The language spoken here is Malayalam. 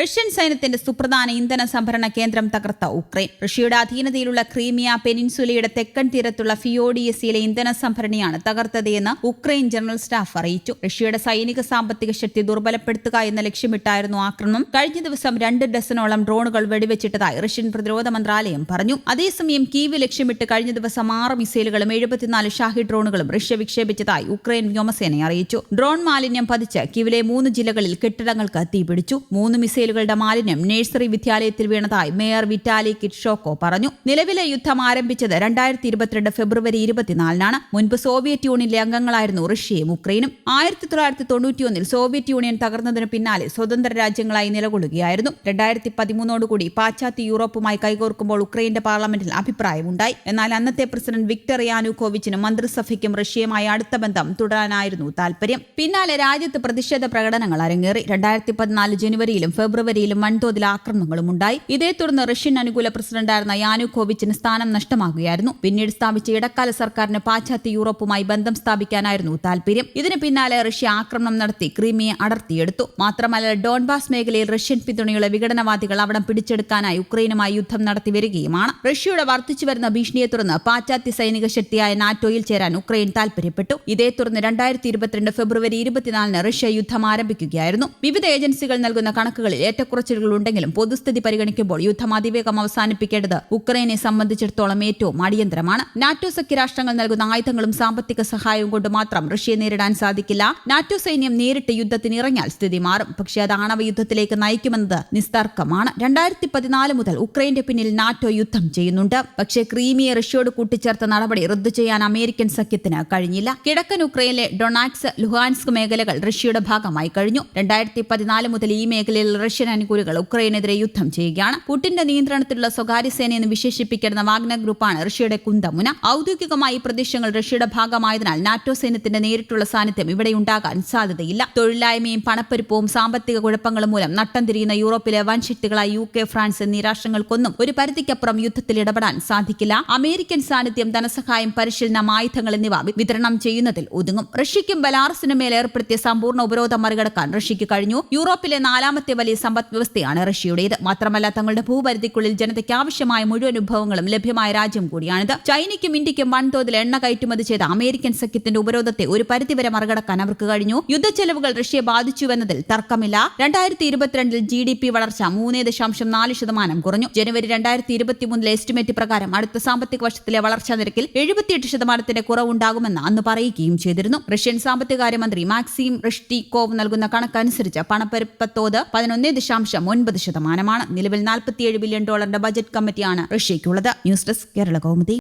റഷ്യൻ സൈന്യത്തിന്റെ സുപ്രധാന ഇന്ധന സംഭരണ കേന്ദ്രം തകർത്ത ഉക്രൈൻ. റഷ്യയുടെ അധീനതയിലുള്ള ക്രീമിയ പെനിൻസുലയുടെ തെക്കൻ തീരത്തുള്ള ഫിയോഡിയസിയിലെ ഇന്ധന സംഭരണിയാണ് തകർത്തത് എന്ന് ഉക്രൈൻ ജനറൽ സ്റ്റാഫ് അറിയിച്ചു. റഷ്യയുടെ സൈനിക സാമ്പത്തിക ശക്തി ദുർബലപ്പെടുത്തുക എന്ന ലക്ഷ്യമിട്ടായിരുന്നു ആക്രമണം. കഴിഞ്ഞ ദിവസം രണ്ട് ഡസനോളം ഡ്രോണുകൾ വെടിവെച്ചിട്ടതായി റഷ്യൻ പ്രതിരോധ മന്ത്രാലയം പറഞ്ഞു. അതേസമയം കീവ് ലക്ഷ്യമിട്ട് കഴിഞ്ഞ ദിവസം ആറ് മിസൈലുകളും എഴുപത്തിനാല് ഷാഹി ഡ്രോണുകളും റഷ്യ വിക്ഷേപിച്ചതായി ഉക്രൈൻ വ്യോമസേന അറിയിച്ചു. ഡ്രോൺ മാലിന്യം പതിച്ച് കീവിലെ മൂന്ന് ജില്ലകളിൽ കെട്ടിടങ്ങൾക്ക് തീപിടിച്ചു. മൂന്ന് മിസൈലുകളുടെ മാലിന്യം നഴ്സറി വിദ്യാലയത്തിൽ വീണതായി മേയർ വിറ്റാലി കിറ്റ്ഷോക്കോ പറഞ്ഞു. നിലവിലെ യുദ്ധം ആരംഭിച്ചത് രണ്ടായിരത്തി ഇരുപത്തിരണ്ട് ഫെബ്രുവരി ഇരുപത്തിനാലിനാണ്. മുൻപ് സോവിയറ്റ് യൂണിയനിലെ അംഗങ്ങളായിരുന്നു റഷ്യയും ഉക്രൈനും. ആയിരത്തി തൊള്ളായിരത്തി തൊണ്ണൂറ്റിയൊന്നിൽ സോവിയറ്റ് യൂണിയൻ തകർന്നതിന് പിന്നാലെ സ്വതന്ത്ര രാജ്യങ്ങളായി നിലകൊള്ളുകയായിരുന്നു. രണ്ടായിരത്തി പതിമൂന്നോടുകൂടി പാശ്ചാത്യ യൂറോപ്പുമായി കൈകോർക്കുമ്പോൾ ഉക്രൈന്റെ പാർലമെന്റിൽ അഭിപ്രായമുണ്ടായി. എന്നാൽ അന്നത്തെ പ്രസിഡന്റ് വിക്ടർ യാനുകോവിച്ചിനും മന്ത്രിസഭയ്ക്കും റഷ്യയുമായി അടുത്ത ബന്ധം തുടരാനായിരുന്നു താൽപര്യം. പിന്നാലെ രാജ്യത്ത് പ്രതിഷേധ പ്രകടനങ്ങൾ അരങ്ങേറി. രണ്ടായിരത്തി പതിനാല് ജനുവരിയിലും ഫെബ്രുവരിയിലും വൻതോതിൽ ആക്രമണങ്ങളും ഉണ്ടായി. ഇതേ തുടർന്ന് റഷ്യൻ അനുകൂല പ്രസിഡന്റായിരുന്ന യാനുകോവിച്ചിന് സ്ഥാനം നഷ്ടമാകുകയായിരുന്നു. പിന്നീട് സ്ഥാപിച്ച ഇടക്കാല സർക്കാരിന് പാശ്ചാത്യ യൂറോപ്പുമായി ബന്ധം സ്ഥാപിക്കാനായിരുന്നു താൽപര്യം. ഇതിന് പിന്നാലെ റഷ്യ ആക്രമണം നടത്തി ക്രീമിയെ അടർത്തിയെടുത്തു. മാത്രമല്ല ഡോൺബാസ് മേഖലയിൽ റഷ്യൻ പിന്തുണയുള്ള വിഘടനവാദികൾ അവിടം പിടിച്ചെടുക്കാനായി ഉക്രൈനുമായി യുദ്ധം നടത്തി വരികയുമാണ്. റഷ്യയുടെ വർദ്ധിച്ചുവരുന്ന ഭീഷണിയെ തുടർന്ന് പാശ്ചാത്യ സൈനിക ശക്തിയായ നാറ്റോയിൽ ചേരാൻ ഉക്രൈൻ താൽപര്യപ്പെട്ടു. ഇതേ തുടർന്ന് രണ്ടായിരത്തി ഇരുപത്തിരണ്ട് ഫെബ്രുവരി ഇരുപത്തിനാലിന് റഷ്യ യുദ്ധം ആരംഭിക്കുകയായിരുന്നു. വിവിധ ഏജൻസികൾ നൽകുന്ന കണക്കുകളിൽ ഏറ്റക്കുറച്ചിലുകൾ ഉണ്ടെങ്കിലും പൊതുസ്ഥിതി പരിഗണിക്കുമ്പോൾ യുദ്ധം അതിവേഗം അവസാനിപ്പിക്കേണ്ടത് ഉക്രൈനെ സംബന്ധിച്ചിടത്തോളം ഏറ്റവും അടിയന്തരമാണ്. നാറ്റോ സഖ്യരാഷ്ട്രങ്ങൾ നൽകുന്ന ആയുധങ്ങളും സാമ്പത്തിക സഹായവും കൊണ്ട് മാത്രം റഷ്യയെ നേരിടാൻ സാധിക്കില്ല. നാറ്റോ സൈന്യം നേരിട്ട് യുദ്ധത്തിന് ഇറങ്ങിയാൽ സ്ഥിതി മാറും. പക്ഷേ അത് ആണവ യുദ്ധത്തിലേക്ക് നയിക്കുമെന്നത് നിസ്തർക്കമാണ്. രണ്ടായിരത്തി പതിനാല് മുതൽ ഉക്രൈന്റെ പിന്നിൽ നാറ്റോ യുദ്ധം ചെയ്യുന്നുണ്ട്. പക്ഷേ ക്രീമിയെ റഷ്യയോട് കൂട്ടിച്ചേർത്ത നടപടി റദ്ദു ചെയ്യാൻ അമേരിക്കൻ സഖ്യത്തിന് കഴിഞ്ഞില്ല. കിഴക്കൻ ഉക്രൈനിലെ ഡൊണാക്സ് ലുഹാൻസ്ക് മേഖലകൾ റഷ്യയുടെ ഭാഗമായി കഴിഞ്ഞു. രണ്ടായിരത്തി പതിനാല് മുതൽ ഈ മേഖലയിൽ റഷ്യൻ അനുകൂലികൾ ഉക്രൈനെതിരെ യുദ്ധം ചെയ്യുകയാണ്. പുടിന്റെ നിയന്ത്രണത്തിലുള്ള സ്വകാര്യ സേനയെന്ന് വിശേഷിപ്പിക്കുന്ന വാഗ്നർ ഗ്രൂപ്പാണ് റഷ്യയുടെ കുന്തമുന. ഔദ്യോഗികമായി പ്രദേശങ്ങൾ റഷ്യയുടെ ഭാഗമായതിനാൽ നാറ്റോ സൈന്യത്തിന്റെ നേരിട്ടുള്ള സാന്നിധ്യം ഇവിടെ ഉണ്ടാകാൻ സാധ്യതയില്ല. തൊഴിലില്ലായ്മയും പണപ്പെരുപ്പവും സാമ്പത്തിക കുഴപ്പങ്ങളും മൂലം നട്ടം തിരിയുന്ന യൂറോപ്പിലെ വൻ ശക്തികളായ യു കെ ഫ്രാൻസ് എന്നീ രാഷ്ട്രങ്ങൾക്കൊന്നും ഒരു പരിധിക്കപ്പുറം യുദ്ധത്തിൽ ഇടപെടാൻ സാധിക്കില്ല. അമേരിക്കൻ സാന്നിധ്യം ധനസഹായം പരിശീലനം ആയുധങ്ങൾ എന്നിവ വിതരണം ചെയ്യുന്നതിൽ ഒതുങ്ങും. റഷ്യയ്ക്കും ബലാറസിനും മേൽ ഏർപ്പെടുത്തിയ സമ്പൂർണ ഉപരോധം മറികടക്കാൻ റഷ്യയ്ക്ക് കഴിഞ്ഞു. യൂറോപ്പിലെ നാലാമത്തെ വലിയ സമ്പദ് വ്യവസ്ഥയാണ് റഷ്യയുടേത്. മാത്രമല്ല തങ്ങളുടെ ഭൂപരിധിക്കുള്ളിൽ ജനതയ്ക്ക് ആവശ്യമായ മുഴുവൻ വിഭവങ്ങളും ലഭ്യമായ രാജ്യം കൂടിയാണിത്. ചൈനയ്ക്കും ഇന്ത്യയ്ക്കും വൻതോതിൽ എണ്ണ കയറ്റുമതി ചെയ്ത അമേരിക്കൻ സഖ്യത്തിന്റെ ഉപരോധത്തെ ഒരു പരിധിവരെ മറികടക്കാൻ അവർക്ക് കഴിഞ്ഞു. യുദ്ധച്ചെലവുകൾ റഷ്യയെ ബാധിച്ചുവെന്നതിൽ തർക്കമില്ല. രണ്ടായിരത്തി ഇരുപത്തിരണ്ടിൽ ജി ഡി പി വളർച്ച മൂന്ന് ദശാംശം നാല് ശതമാനം കുറഞ്ഞു. ജനുവരി രണ്ടായിരത്തി ഇരുപത്തിമൂന്നിലെ എസ്റ്റിമേറ്റ് പ്രകാരം അടുത്ത സാമ്പത്തിക വർഷത്തിലെ വളർച്ചാ നിരക്കിൽ എഴുപത്തിയെട്ട് ശതമാനത്തിന്റെ കുറവുണ്ടാകുമെന്ന് അന്ന് പറയുകയും ചെയ്തിരുന്നു. റഷ്യൻ സാമ്പത്തികകാര്യമന്ത്രി മാക്സിം റിഷ്ടിക്കോവ് നൽകുന്ന കണക്കനുസരിച്ച് പണപ്പെരുപ്പത്തോത് പതിനൊന്ന് ദശാംശം ഒൻപത് ശതമാനമാണ്. നിലവിൽ നാൽപ്പത്തിയേഴ് ബില്യൺ ഡോളറിന്റെ ബജറ്റ് കമ്മിറ്റിയാണ് റഷ്യയ്ക്കുള്ളത്. News desk Kerala Kaumudi.